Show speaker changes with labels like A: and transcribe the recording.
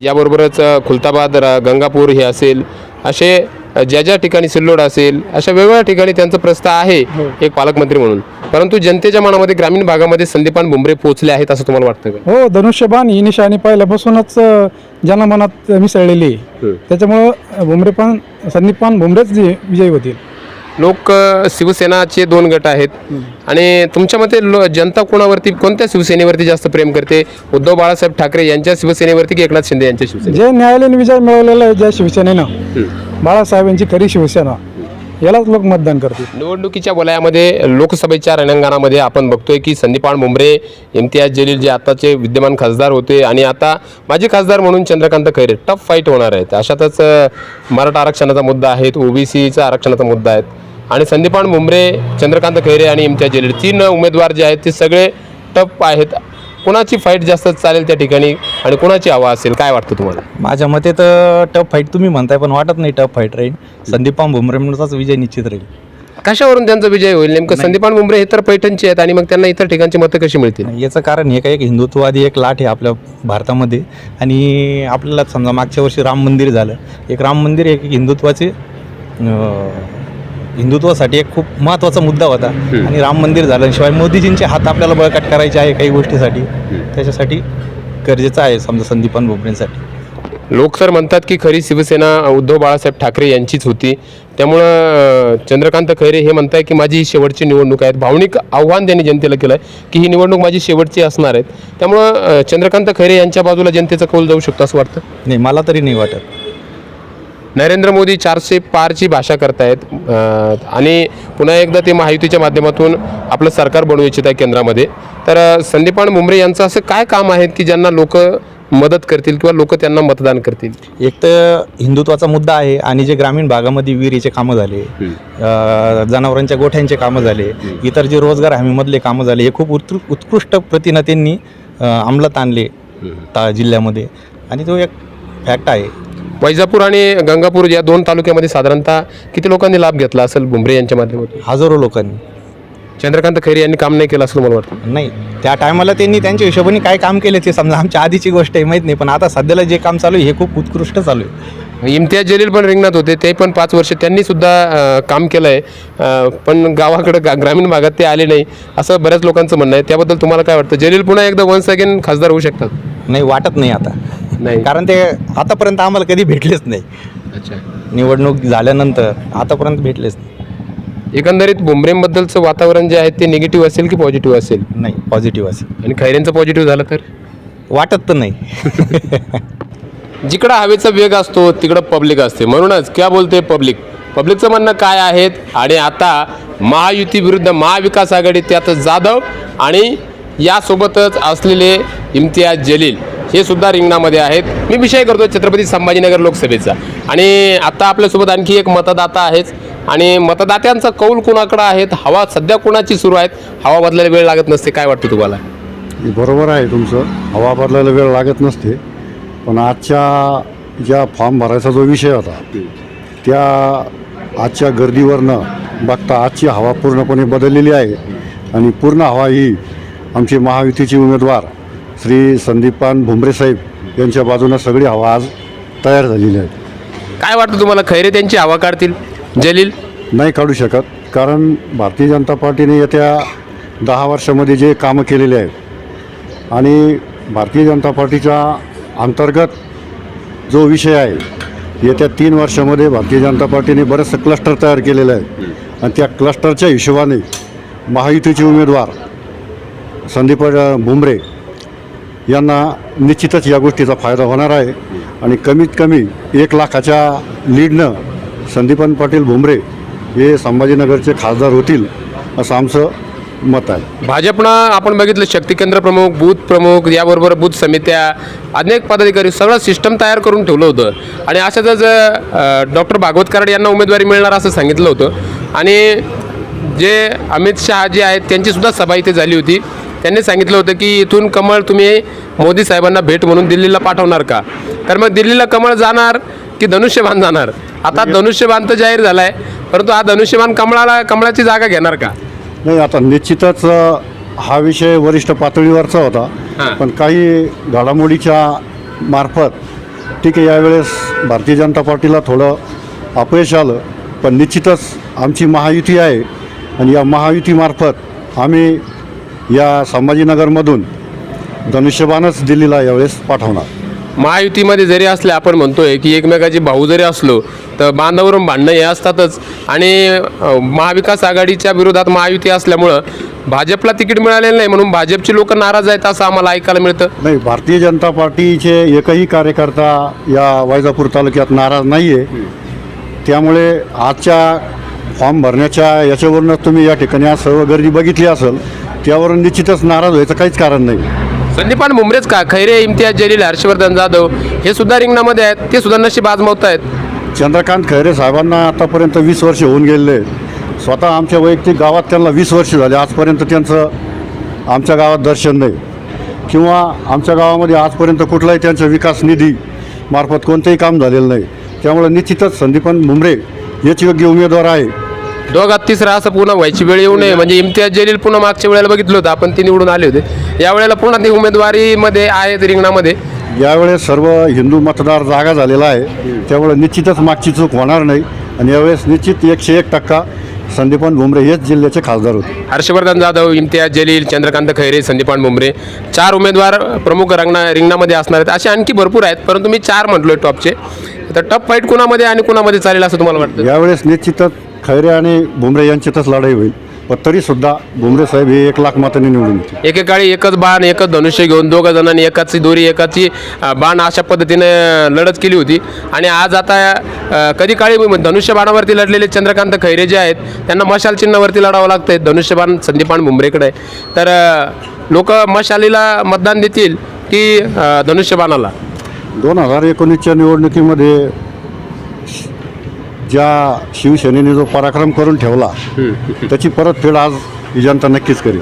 A: याबरोबरच खुलताबाद गंगापूर हे असेल असे ज्या ज्या ठिकाणी सिल्लोड असेल अशा वेगवेगळ्या ठिकाणी त्यांचं प्रस्ताव आहे एक पालकमंत्री म्हणून परंतु जनतेच्या मनामध्ये ग्रामीण भागामध्ये संदीपान भुमरे पोहोचले आहेत असं तुम्हाला वाटतं का
B: हो धनुष्यबाण ही निशाणी पहिल्यापासूनच अ, जनमनात मिसळलेली.
A: हं.
B: त्याच्यामुळं अ, भुमरे पण संदीप पान भुमरेच जे- विजयी होतील
A: लोक शिवसेनाचे दोन गट आहेत. आणि तुमच्या मते लो- जनता कोणावरती कोणत्या शिवसेनेवरती जास्त प्रेम करते? उद्धव बाळासाहेब ठाकरे यांच्या शिवसेनेवरती की एकनाथ शिंदे यांच्या शिवसेने
B: जे न्यायालयीन विजय मिळवलेला आहे ज्या शिवसेनेनं बाळासाहेबांची खरी शिवसेना. यालाच लोक मतदान करतील.
A: निवडणुकीच्या वलयामध्ये लोकसभेच्या रणांगणामध्ये आपण बघतोय की संदीपान मुंबरे इम्तियाज जलील जे आताचे विद्यमान खासदार होते आणि आता माजी खासदार म्हणून चंद्रकांत खैरे टफ फाईट होणार आहेत. अशातच मराठा आरक्षणाचा मुद्दा आहे ओबीसीचा आरक्षणाचा मुद्दा आहे. आणि संदीपान मुंबरे चंद्रकांत खैरे आणि इम्तियाज जलील तीन उमेदवार जे आहेत ते सगळे टफ आहेत. कुणाची फाईट जास्त चालेल त्या ठिकाणी आणि कुणाची हवा असेल काय वाटतं तुम्हाला?
C: माझ्या मते तर टफ फाईट तुम्ही म्हणताय पण वाटत नाही टफ फाईट राहील. संदीपान भुमरेंचाच विजय निश्चित राहील.
A: कशावरून त्यांचा विजय होईल नेमकं? संदीपान भुमरे हे तर पैठणचे आहेत आणि मग त्यांना इतर ठिकाणची मतं कशी मिळतील?
C: याचं कारण हे काय एक हिंदुत्ववादी एक लाट आहे आपल्या भारतामध्ये. आणि आपल्याला समजा मागच्या वर्षी राम मंदिर झालं. एक राम मंदिर एक हिंदुत्वाचे अं, हिंदुत्वासाठी एक खूप महत्त्वाचा मुद्दा होता. आणि राम मंदिर झालं शिवाय मोदीजींचे हात आपल्याला बळकट करायचे आहे काही गोष्टीसाठी. त्याच्यासाठी गरजेचं आहे समजा संदीपान भुमरेंसाठी
A: लोक तर म्हणतात की खरी शिवसेना उद्धव बाळासाहेब ठाकरे यांचीच होती. त्यामुळं चंद्रकांत खैरे हे म्हणताय की माझी ही शेवटची निवडणूक आहे भावनिक आव्हान त्यांनी जनतेला केलं आहे की ही निवडणूक माझी शेवटची असणार आहेत. त्यामुळं चंद्रकांत खैरे यांच्या बाजूला जनतेचा कौल जाऊ शकतो असं वाटतं?
C: नाही मला तरी नाही वाटत.
A: नरेंद्र मोदी चारशे पारची भाषा करतायत. आणि पुन्हा एकदा ते महायुतीच्या माध्यमातून आपलं सरकार बनवू इच्छित आहे केंद्रामध्ये. तर संदीपान भुमरे यांचं असं काय काम आहेत की ज्यांना लोक मदत करतील किंवा लोक त्यांना मतदान करतील?
C: एक तर हिंदुत्वाचा मुद्दा आहे आणि जे ग्रामीण भागामध्ये विहिरीचे कामं झाले जनावरांच्या गोठ्यांचे कामं झाले इतर जे रोजगार हमीमधले कामं झाले हे खूप उत्कृ उत्कृष्ट प्रतीनं त्यांनी अंमलात आणले ता जिल्ह्यामध्ये. आणि तो एक फॅक्ट आहे.
A: वैजापूर आणि गंगापूर या दोन तालुक्यामध्ये साधारणतः किती लोकांनी लाभ घेतला असेल? भुमरे यांच्या माध्यमातून.
C: हजारो लोकांनी.
A: चंद्रकांत खैरे यांनी काम नाही केलं असं तुम्हाला वाटतं?
C: नाही. त्या टायमाला त्यांनी त्यांच्या हिशोबाने काय काम केले ते समजा आमच्या आधीची गोष्ट आहे माहीत नाही. पण आता सध्याला जे काम चालू आहे हे खूप उत्कृष्ट चालू आहे.
A: इम्तियाज जलील पण रिंगणात होते. ते पण पाच वर्ष त्यांनी सुद्धा अं, काम केलं आहे पण गावाकडे गा ग्रामीण भागात ते आले नाही. असं बऱ्याच लोकांचं म्हणणं आहे. त्याबद्दल तुम्हाला काय वाटतं? जलील पुन्हा एकदा वन्स अगेन खासदार होऊ शकतात?
C: नाही वाटत नाही आता.
A: नाही.
C: कारण ते आतापर्यंत आम्हाला कधी भेटलेच नाही.
A: अच्छा.
C: निवडणूक झाल्यानंतर आतापर्यंत भेटलेच नाही.
A: एकंदरीत भुमरेंबद्दलचं वातावरण जे आहे ते निगेटिव्ह असेल की पॉझिटिव्ह असेल?
C: नाही पॉझिटिव्ह असेल.
A: आणि खैरेंचं पॉझिटिव्ह झालं तर?
C: वाटत तर नाही.
A: जिकडं हवेचा वेग असतो तिकडं पब्लिक असते. म्हणूनच क्या बोलते पब्लिक पब्लिकचं म्हणणं काय आहेत? आणि आता महायुती विरुद्ध महाविकास आघाडी त्यात जाधव आणि यासोबतच असलेले इम्तियाज जलील. हे सुद्धा रिंगणामध्ये आहेत. मी विषय करतो छत्रपती संभाजीनगर लोकसभेचा. आणि आता आपल्यासोबत आणखी एक मतदाता आहेच आणि मतदात्यांचा कौल कोणाकडं आहेत? हवा सध्या कुणाची सुरू आहेत? हवा बदलायला वेळ लागत नसते. काय वाटतं तुम्हाला?
D: बरोबर आहे तुमचं. हवा बदलायला वेळ लागत नसते. पण आजच्या ज्या फॉर्म भरायचा जो विषय होता त्या आजच्या गर्दीवरनं बघता आजची हवा पूर्णपणे बदललेली आहे. आणि पूर्ण हवा ही आमचे महायुतीचे उमेदवार श्री संदीपान भुमरे साहेब यांच्या बाजूनं सगळी हवा आज तयार झालेली आहे.
A: काय वाटतं तुम्हाला खैरे त्यांची हवा काढतील? जलील?
D: नाही काढू शकत कारण भारतीय जनता पार्टीने येत्या दहा वर्षामध्ये जे कामं केलेले आहेत आणि भारतीय जनता पार्टीच्या अंतर्गत जो विषय आहे येत्या तीन वर्षामध्ये भारतीय जनता पार्टीने बरेचसे क्लस्टर तयार केलेले आहेत आणि त्या क्लस्टरच्या हिशोबाने महायुतीचे उमेदवार संदीप अ, भुमरे यांना निश्चितच या गोष्टीचा फायदा होणार आहे. आणि कमीत कमी एक लाखाच्या लीडनं संदीपन पाटील भुमरे हे संभाजीनगरचे खासदार होतील असं आमचं मत आहे.
A: भाजपनं आपण बघितलं शक्ती केंद्र प्रमुख बूथ प्रमुख याबरोबर बूथ समित्या अनेक पदाधिकारी सगळं सिस्टम तयार करून ठेवलं होतं. आणि अशातच डॉक्टर भागवत कराड यांना उमेदवारी मिळणार असं सांगितलं होतं. आणि जे अमित शहा जे आहेत त्यांची सुद्धा सभा इथे झाली होती. त्यांनी सांगितलं होतं की इथून कमळ तुम्ही मोदी साहेबांना भेट म्हणून दिल्लीला पाठवणार का? तर मग दिल्लीला कमळ जाणार की धनुष्यबाण जाणार? आता धनुष्यबाण तर जाहीर झाला आहे परंतु हा धनुष्यबाण कमळाला कमळाची जागा घेणार का?
D: नाही आता निश्चितच हा विषय वरिष्ठ पातळीवरचा. होता. पण काही घडामोडीच्या मार्फत ठीक आहे यावेळेस भारतीय जनता पार्टीला थोडं अपयश आलं पण निश्चितच आमची महायुती आहे. आणि या महायुतीमार्फत आम्ही या संभाजीनगरमधून धनुष्यबाणच दिल्लीला यावेळेस पाठवणार.
A: महायुतीमध्ये जरी असले आपण म्हणतोय की एकमेकाचे भाऊ जरी असलो तर बांधावरून भांडणं हे असतातच. आणि महाविकास आघाडीच्या विरोधात महायुती असल्यामुळं भाजपला तिकीट मिळालेलं नाही म्हणून भाजपची लोक नाराज आहेत असं आम्हाला ऐकायला मिळतं.
D: नाही भारतीय जनता पार्टीचे एकही कार्यकर्ता या वैजापूर तालुक्यात नाराज नाही आहे त्यामुळे आजच्या फॉर्म भरण्याच्या याच्यावरूनच तुम्ही या ठिकाणी आज सर्व गर्दी बघितली असेल त्यावरून निश्चितच नाराज व्हायचं काहीच कारण नाही.
A: संदीपान मुंबरेच का? खैरे इम्तियाज जलील हर्षवर्धन जाधव हे सुद्धा रिंगणामध्ये आहेत. ते सुद्धा नशीब आजमावत आहेत
D: चंद्रकांत खैरे साहेबांना आतापर्यंत वीस वर्ष होऊन गेलेले आहेत. स्वतः आमच्या वैयक्तिक गावात त्यांना वीस वर्ष झाले. आजपर्यंत त्यांचं आमच्या गावात दर्शन नाही. किंवा आमच्या गावामध्ये आजपर्यंत कुठलाही त्यांचा विकास निधी मार्फत कोणतंही काम झालेलं नाही. त्यामुळे निश्चितच संदीपन मुंबरे हेच योग्य उमेदवार आहे.
A: दोघात तिसरा असं पुन्हा व्हायची वेळ येऊ नये. म्हणजे इम्तियाज जलील पुन्हा मागच्या वेळेला बघितलं होतं. आपण ते निवडून आले होते. यावेळेला पुन्हा ते उमेदवारीमध्ये आहेत रिंगणामध्ये.
D: यावेळेस सर्व हिंदू मतदार जागा झालेला आहे. त्यामुळे निश्चितच मागची चूक होणार नाही. आणि यावेळेस निश्चित एकशे एक टक्का संदीपन भुमरे हेच जिल्ह्याचे खासदार होते.
A: हर्षवर्धन जाधव इम्तियाज जलील चंद्रकांत खैरे संदीपान बुमरे चार उमेदवार प्रमुख रंगणा रिंगणामध्ये असणार आहेत. असे आणखी भरपूर आहेत. परंतु मी चार म्हटलोय टॉपचे. तर टप फाईट कुणामध्ये आणि कुणामध्ये चालेल असं तुम्हाला वाटतं?
D: यावेळेस निश्चितच खैरे आणि भुमरे यांच्यातच लढाई होईल. पण तरीसुद्धा भुमरे साहेब हे एक लाख मतांनी निवडून येतील.
A: एकेकाळी एकच बाण एकच धनुष्य घेऊन दोघं जणांनी एकाची दोरी एकाची अ, बाण अशा पद्धतीने लढत केली होती. आणि आज आता अ, कधी काळी धनुष्य बाणावरती लढलेले चंद्रकांत खैरे जे आहेत त्यांना मशाल चिन्हावरती लढावं लागतंय. धनुष्यबाण संदीपान भुमरेकडे आहे. तर लोक मशालीला मतदान देतील की अ, धनुष्यबाणाला
D: दोन हजार एकोणीसच्या निवडणुकीमध्ये ज्या शिवसेनेने जो पराक्रम करून ठेवला त्याची परतफेड आज ही जनता नक्कीच करेल